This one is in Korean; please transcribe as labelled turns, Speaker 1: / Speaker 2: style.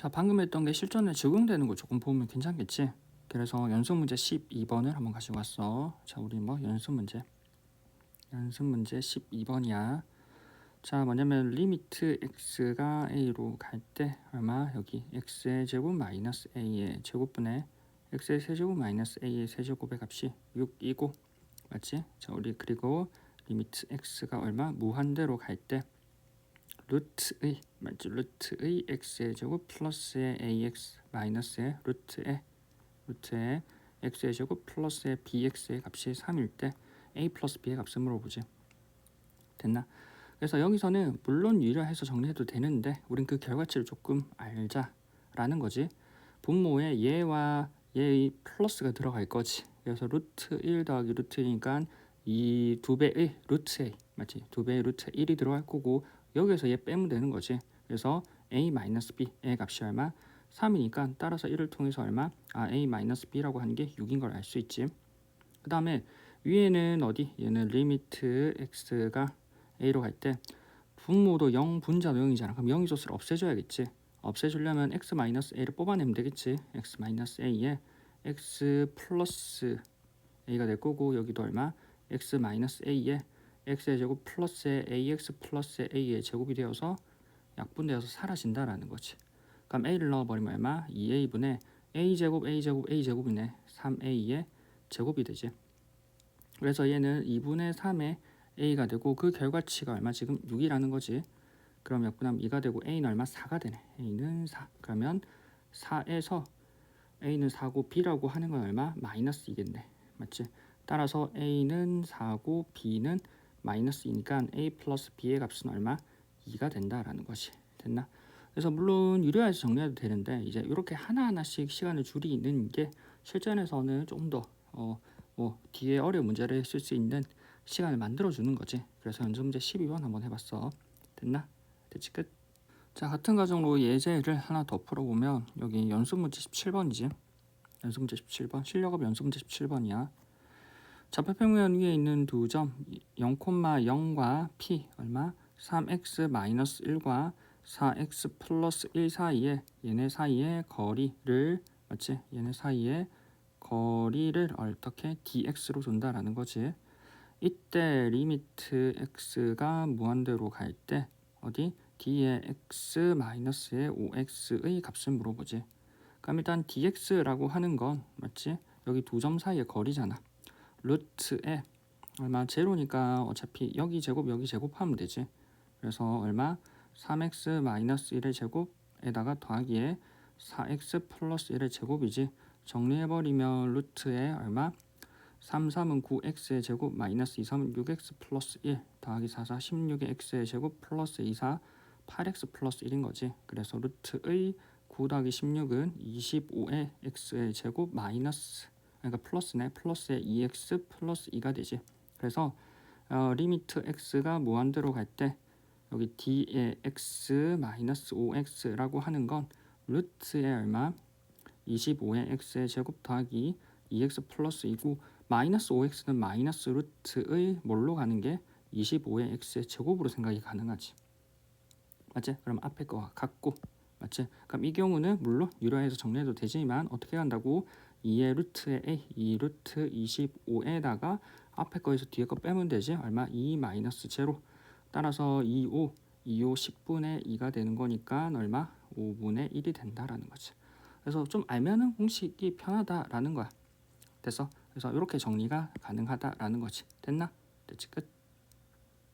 Speaker 1: 자, 방금 했던 게 실전에 적용되는 거 조금 보면 괜찮겠지? 그래서 연습 문제 12번을 한번 가지고 왔어. 자, 우리 뭐 연습 문제. 연습 문제 12번이야. 자, 뭐냐면 리미트 x가 a로 갈 때 얼마? 여기 x의 제곱 마이너스 a의 제곱분의 x의 세제곱 마이너스 a의 세제곱의 값이 6이고 맞지? 자, 우리 그리고 리미트 x가 얼마? 무한대로 갈 때 루트의 맞지? 루트의 x의 제곱 플러스의 ax 마이너스의 루트의 루트의 x의 제곱 플러스의 bx의 값이 3일 때 a 플러스 b의 값을 물어보지. 됐나? 그래서 여기서는 물론 유리해서 정리해도 되는데 우린 그 결과치를 조금 알자라는 거지. 분모에 얘와 얘의 플러스가 들어갈 거지. 그래서 루트 1 더하기 루트 1이니까 이 두 배의 루트 a 맞지? 두 배의 루트 1이 들어갈 거고 여기에서 얘 빼면 되는 거지. 그래서 a 마이너스 b의 값이 얼마? 3이니까 따라서 1을 통해서 얼마? 아 a 마이너스 b라고 하는 게 6인 걸 알 수 있지. 그 다음에 위에는 어디? 얘는 리미트 x가 a로 갈 때 분모도 0 분자도 0이잖아. 그럼 0이 소수를 없애줘야겠지. 없애주려면 x 마이너스 a를 뽑아내면 되겠지. x 마이너스 a에 x 플러스 a가 될 거고 여기도 얼마? X 마이너스 a에 x의 제곱 플러스의 ax 플러스 a의 제곱이 되어서 약분되어서 사라진다라는 거지. 그럼 a를 넣어버리면 얼마? 2a분의 a 제곱 a 제곱 a 제곱이네. 3a의 제곱이 되지. 그래서 얘는 2분의 3의 a가 되고 그 결과치가 얼마 지금 6이라는 거지. 그럼 약분하면 2가 되고 a는 얼마 4가 되네. a는 4. 그러면 4에서 a는 4고 b라고 하는 건 얼마? 마이너스 2겠네. 맞지? 따라서 a는 4고 b는 마이너스 2니까 a 플러스 b의 값은 얼마? 2가 된다라는 것이 됐나? 그래서 물론 유리화해서 정리해도 되는데 이제 이렇게 하나하나씩 시간을 줄이는 게 실전에서는 좀더 어, 뭐 뒤에 어려운 문제를 쓸 수 있는 시간을 만들어 주는 거지. 그래서 연습 문제 12번 한번 해봤어. 됐나? 됐지 끝. 자 같은 과정으로 예제를 하나 더 풀어보면 여기 연습 문제 17번이지. 연습 문제 17번 실력업 연습 문제 17번이야. 좌표평면 위에 있는 두 점 0,0과 p 얼마? 3x 마이너스 1과 4x 플러스 1 사이에 얘네 사이의 거리를 맞지? 얘네 사이의 거리를 어떻게 dx로 준다라는 거지. 이때 리미트 x가 무한대로 갈 때 어디 d의 x 마이너스의 5x의 값을 물어보지. 그럼 일단 dx라고 하는 건 맞지? 여기 두 점 사이의 거리잖아. 루트에 얼마 제로니까 어차피 여기 제곱 여기 제곱하면 되지. 그래서 얼마 3x 마이너스 1의 제곱에다가 더하기에 4x 플러스 1의 제곱이지. 정리해버리면 루트에 얼마 3, 3은 9x의 제곱 마이너스 2, 3은 6x 플러스 1 더하기 4, 4, 16의 x의 제곱 플러스 2, 4, 8x 플러스 1인 거지. 그래서 루트의 9 더하기 16은 25의 x의 제곱 마이너스 그러니까 플러스네 플러스의 2x 플러스 2가 되지. 그래서 어, 리미트 x가 무한대로 갈 때 여기 d의 x 마이너스 5x라고 하는 건 루트의 얼마 25의 x의 제곱 더하기 2x 플러스 2고 마이너스 5x는 마이너스 루트의 뭘로 가는 게 25의 x의 제곱으로 생각이 가능하지. 맞지? 그럼 앞에 거와 같고 맞지? 그럼 이 경우는 물론 유료해서 정리해도 되지만 어떻게 간다고 2의 루트에 a 2 루트 25에다가 앞에 거에서 뒤에 거 빼면 되지? 얼마? 2 마이너스 제로. 따라서 2 5 2 5 10분의 2가 되는 거니까 얼마? 5분의 1이 된다라는 거지. 그래서 좀 알면은 공식이 편하다라는 거야. 됐어? 그래서 이렇게 정리가 가능하다라는 거지. 됐나? 됐지? 끝